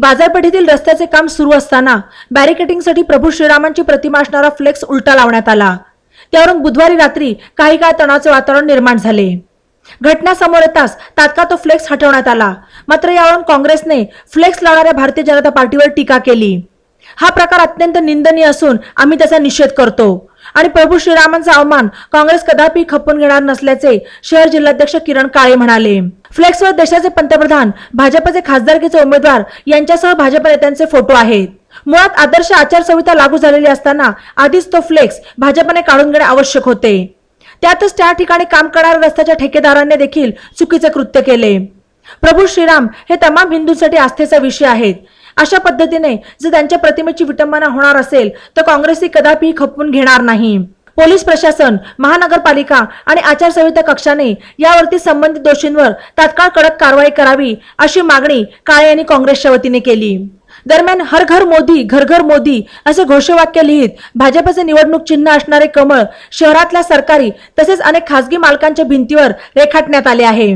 बाजारपेठेतील रस्त्याचे काम सुरू असताना बॅरिकेटिंगसाठी प्रभू श्रीरामांची प्रतिमा असणारा फ्लेक्स उलटा लावण्यात आला. त्यावरून बुधवारी रात्री काही काळ तणावाचे वातावरण निर्माण झाले. घटना समोर येताच तात्काळ तो फ्लेक्स हटवण्यात आला. मात्र यावरून काँग्रेसने फ्लेक्स लावणाऱ्या भारतीय जनता पार्टीवर टीका केली. हा प्रकार अत्यंत निंदनीय असून आम्ही त्याचा निषेध करतो आणि प्रभू श्रीरामांचा अवमान काँग्रेस कदापि खपवून घेणार नसल्याचे शहर जिल्हाध्यक्ष किरण काळे म्हणाले. फ्लेक्सवर देशाचे पंतप्रधान भाजपचे खासदारकीचे उमेदवार यांच्यासह भाजप नेत्यांचे फोटो आहेत. मुळात आदर्श आचारसंहिता लागू झालेली असताना आधीच तो फ्लेक्स भाजपने काढून घेणे आवश्यक होते. त्यातच त्या ठिकाणी काम करणाऱ्या रस्त्याच्या ठेकेदारांनी देखील चुकीचे कृत्य केले. प्रभू श्रीराम हे तमाम हिंदूंसाठी आस्थेचा विषय आहेत. अशा पद्धतीने जर त्यांच्या प्रतिमेची विटंबना होणार असेल तर काँग्रेस ही कदापि खपवून घेणार नाही. पोलीस प्रशासन महानगरपालिका आणि आचारसंहिता कक्षाने यावरती संबंधित दोषींवर तात्काळ कडक कारवाई करावी अशी मागणी काळे यांनी काँग्रेसच्या वतीने केली. दरम्यान हर घर मोदी घर घर मोदी असे घोषवाक्य लिहित भाजपचे निवडणूक चिन्ह असणारे कमळ शहरातल्या सरकारी तसेच अनेक खासगी मालकांच्या भिंतीवर रेखाटण्यात आले आहे.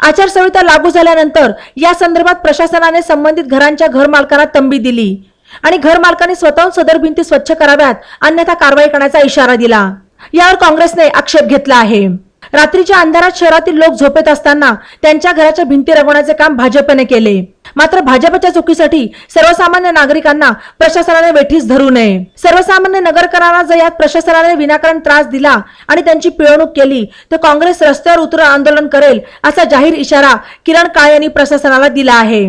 आचारसंहिता लागू झाल्यानंतर या संदर्भात प्रशासनाने संबंधित घरांच्या घर मालकांना तंबी दिली. आणि घर मालकांनी स्वतःहून सदर भिंती स्वच्छ कराव्यात अन्यथा कारवाई करण्याचा इशारा दिला. यावर काँग्रेसने आक्षेप घेतला आहे. रात्रीच्या अंधारात शहरातील लोक झोपेत असताना त्यांच्या घराच्या भिंती रंगवण्याचे काम भाजपने केले. मात्र भाजपच्या चुकीसाठी सर्वसामान्य नागरिकांना प्रशासनाने वेठीस धरू नये. सर्वसामान्य नगरकरांना जर यात प्रशासनाने विनाकारण त्रास दिला आणि त्यांची पिळवणूक केली तर काँग्रेस रस्त्यावर उतरून आंदोलन करेल असा जाहीर इशारा किरण काळे यांनी प्रशासनाला दिला आहे.